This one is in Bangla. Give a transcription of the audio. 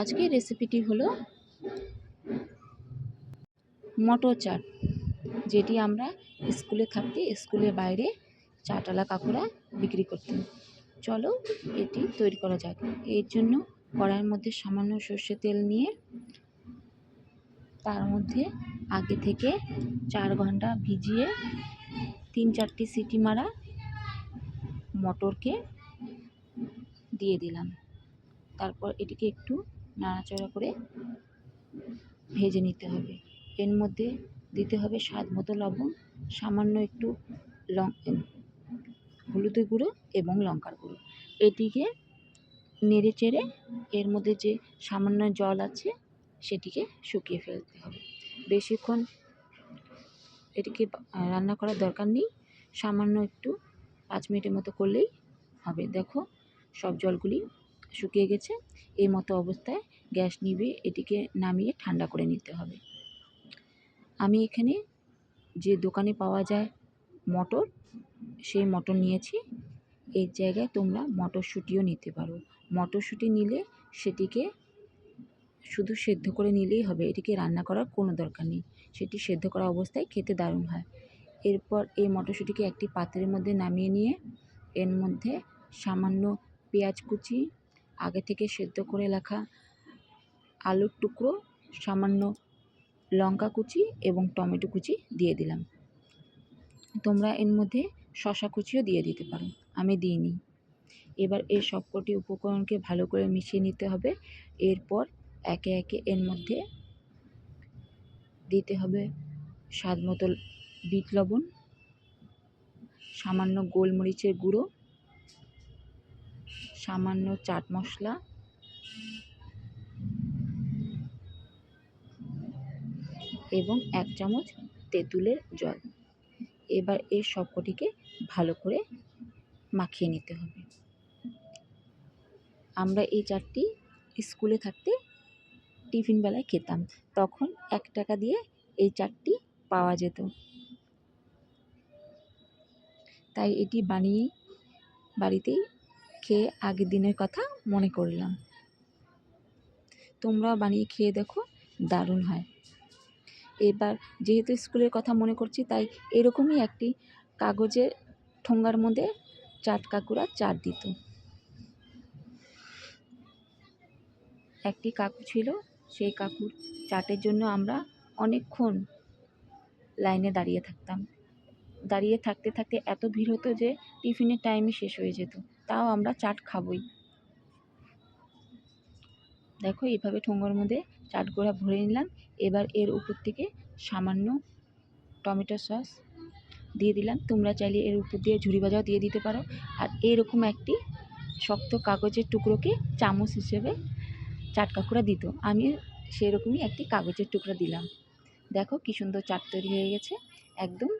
আজকের রেসিপিটি হলো মটর চাট, যেটি আমরা স্কুলে থাকতে, স্কুলের বাইরে চাটওয়ালা কাকুরা বিক্রি করতেন চলো এটি তৈরি করা যাক। এর জন্য কড়াইয়ের মধ্যে সামান্য সর্ষে তেল নিয়ে তার মধ্যে আগে থেকে চার ঘণ্টা ভিজিয়ে তিন চারটি সিটি মারা মটরকে দিয়ে দিলাম। তারপর এটিকে একটু নাড়াচাড়া করে ভেজে নিতে হবে। এর মধ্যে দিতে হবে স্বাদ মতো লবণ, সামান্য একটু লং হলুদের গুঁড়ো এবং লঙ্কার গুঁড়ো। এটিকে নেড়ে চেড়ে এর মধ্যে যে সামান্য জল আছে, সেটিকে শুকিয়ে ফেলতে হবে। বেশিক্ষণ এটিকে রান্না করার দরকার নেই। সামান্য একটু পাঁচ মিনিটের মতো করলেই হবে। দেখো, সব জলগুলি শুকিয়ে গেছে, এই মতো অবস্থায় গ্যাস নিভিয়ে এটিকে নামিয়ে ঠান্ডা করে নিতে হবে। আমি এখানে যে দোকানে পাওয়া যায় মটর, সেই মটর নিয়েছি। এর জায়গায় তোমরা মটরশুঁটিও নিতে পারো। মটরশুঁটি নিলে সেটিকে শুধু সেদ্ধ করে নিলেই হবে, এটিকে রান্না করার কোনো দরকার নেই। সেটি সেদ্ধ করা অবস্থায় খেতে দারুণ হয়। এরপর এই মটরশুঁটিকে একটি পাত্রের মধ্যে নামিয়ে নিয়ে, এর মধ্যে সামান্য পেঁয়াজ কুচি আগে থেকে সেদ্ধ করে রাখা আলুর টুকরো, সামান্য লঙ্কা কুচি এবং টমেটো কুচি দিয়ে দিলাম। তোমরা এর মধ্যে শশা কুচিও দিয়ে দিতে পারো, আমি দিইনি। এবার এই সবকটি উপকরণকে ভালো করে মিশিয়ে নিতে হবে। এরপর একে একে এর মধ্যে দিতে হবে স্বাদ মতো বিট লবণ, সামান্য গোলমরিচের গুঁড়ো সামান্য চাট মশলা। এবং এক চামচ তেঁতুলের জল। এবার এই সবকটিকে ভালো করে মাখিয়ে নিতে হবে। আমরা এই চাটটি স্কুলে থাকতে টিফিন বেলায় খেতাম। তখন এক টাকা দিয়ে এই চাটটি পাওয়া যেত। তাই এটি বানিয়ে বাড়িতেই খেয়ে আগের দিনের কথা মনে করলাম। তোমরাও বানিয়ে খেয়ে দেখো, দারুণ হয়। এবার যেহেতু স্কুলের কথা মনে করছি, তাই এরকমই একটি কাগজের ঠোঙ্গার মধ্যে চাট কাকুরা চাট দিত। একটি কাকু ছিল, সেই কাকুর চাটের জন্য আমরা অনেকক্ষণ লাইনে দাঁড়িয়ে থাকতাম। দাঁড়িয়ে থাকতে থাকতে এত ভিড় হতো যে টিফিনের টাইমই শেষ হয়ে যেত। তাও আমরা চাট খাবই। দেখো এইভাবে ঠোঙ্গার মধ্যে চাটগুলা ভরে নিলাম। এবার এর উপর থেকে সামান্য টমেটো সস দিয়ে দিলাম। তোমরা চাইলে এর উপর দিয়ে ঝুড়ি ভাজাও দিয়ে দিতে পারো। আর এরকম একটি শক্ত কাগজের টুকরোকে চামচ হিসেবে চাট কাকুরা দিত। আমি সেরকমই একটি কাগজের টুকরো দিলাম। দেখো কী সুন্দর চাট তৈরি হয়ে গেছে। একদম